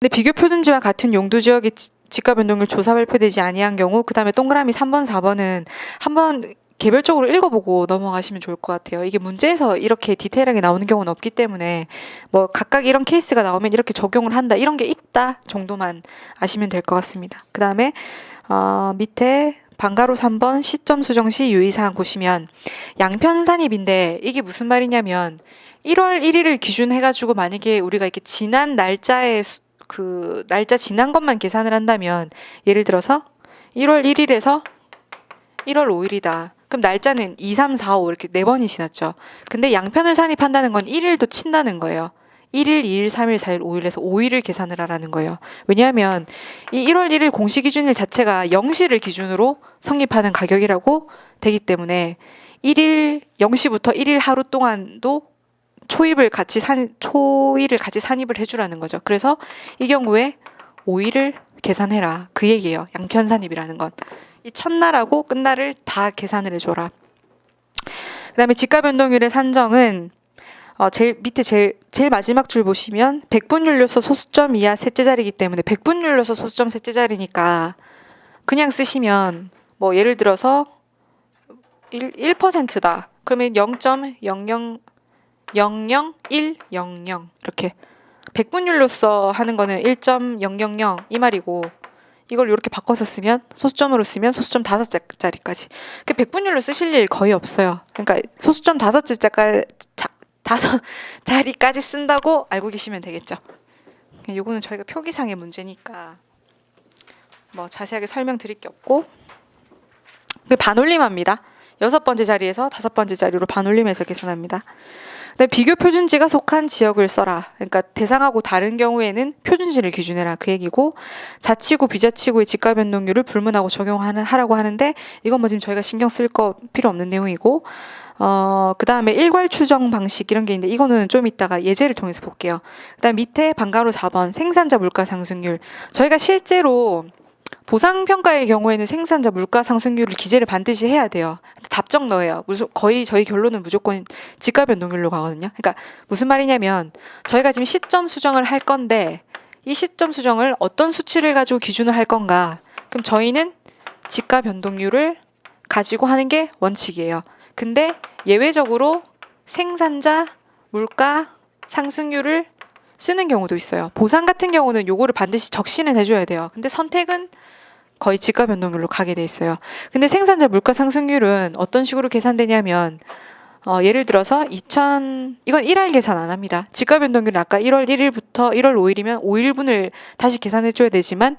근데 비교 표준지와 같은 용도 지역의 지- 지가 변동률 조사 발표되지 아니한 경우 그다음에 동그라미 3번 4번은 한번 개별적으로 읽어보고 넘어가시면 좋을 것 같아요. 이게 문제에서 이렇게 디테일하게 나오는 경우는 없기 때문에 뭐 각각 이런 케이스가 나오면 이렇게 적용을 한다 이런 게 있다 정도만 아시면 될 것 같습니다. 그 다음에 어, 밑에 방가로 3번 시점 수정 시 유의사항 보시면 양편 산입인데 이게 무슨 말이냐면 1월 1일을 기준 해가지고 만약에 우리가 이렇게 지난 날짜에 수- 그 날짜 지난 것만 계산을 한다면 예를 들어서 1월 1일에서 1월 5일이다. 그럼 날짜는 2, 3, 4, 5 이렇게 네 번이 지났죠. 근데 양편을 산입한다는 건 1일도 친다는 거예요. 1일, 2일, 3일, 4일, 5일에서 5일을 계산을 하라는 거예요. 왜냐하면 이 1월 1일 공시 기준일 자체가 0시를 기준으로 성립하는 가격이라고 되기 때문에 1일 0시부터 1일 하루 동안도 초입을 같이 산 초일을 같이 산입을 해주라는 거죠. 그래서 이 경우에 5일을 계산해라 그 얘기예요. 양편 산입이라는 건. 이 첫날하고 끝날을 다 계산을 해줘라. 그 다음에 지가 변동률의 산정은 어, 제일 밑에 제일 제일 마지막 줄 보시면 백분율로서 소수점 이하 셋째 자리이기 때문에 백분율로서 소수점 셋째 자리니까 그냥 쓰시면 뭐 예를 들어서 1, 1%다. 그러면 0.00 00100 이렇게 백분율로서 하는 거는 1.000 이 말이고 이걸 이렇게 바꿔서 쓰면 소수점으로 쓰면 소수점 다섯 자리까지. 그 백분율로 쓰실 일 거의 없어요. 그러니까 소수점 다섯 자리까지 다섯 자리까지 쓴다고 알고 계시면 되겠죠. 요거는 저희가 표기상의 문제니까 뭐 자세하게 설명드릴 게 없고 그 반올림합니다. 여섯 번째 자리에서 다섯 번째 자리로 반올림해서 계산합니다. 네, 비교 표준지가 속한 지역을 써라. 그러니까 대상하고 다른 경우에는 표준지를 기준해라 그 얘기고 자치구 비자치구의 지가 변동률을 불문하고 적용하는 하라고 하는데 이건 뭐 지금 저희가 신경 쓸 거 필요 없는 내용이고 어 그 다음에 일괄 추정 방식 이런 게 있는데 이거는 좀 이따가 예제를 통해서 볼게요. 그 다음 밑에 방가로 4번 생산자 물가 상승률 저희가 실제로 보상 평가의 경우에는 생산자 물가 상승률을 기재를 반드시 해야 돼요. 답정 넣어요. 무슨 거의 저희 결론은 무조건 지가 변동률로 가거든요. 그러니까 무슨 말이냐면 저희가 지금 시점 수정을 할 건데 이 시점 수정을 어떤 수치를 가지고 기준을 할 건가? 그럼 저희는 지가 변동률을 가지고 하는 게 원칙이에요. 근데 예외적으로 생산자 물가 상승률을 쓰는 경우도 있어요. 보상 같은 경우는 요거를 반드시 적시는 해줘야 돼요. 근데 선택은 거의 지가 변동률로 가게 돼 있어요. 근데 생산자 물가 상승률은 어떤 식으로 계산되냐면 어, 예를 들어서 2000 이건 1할 계산 안 합니다. 지가 변동률은 아까 1월 1일부터 1월 5일이면 5일분을 다시 계산해 줘야 되지만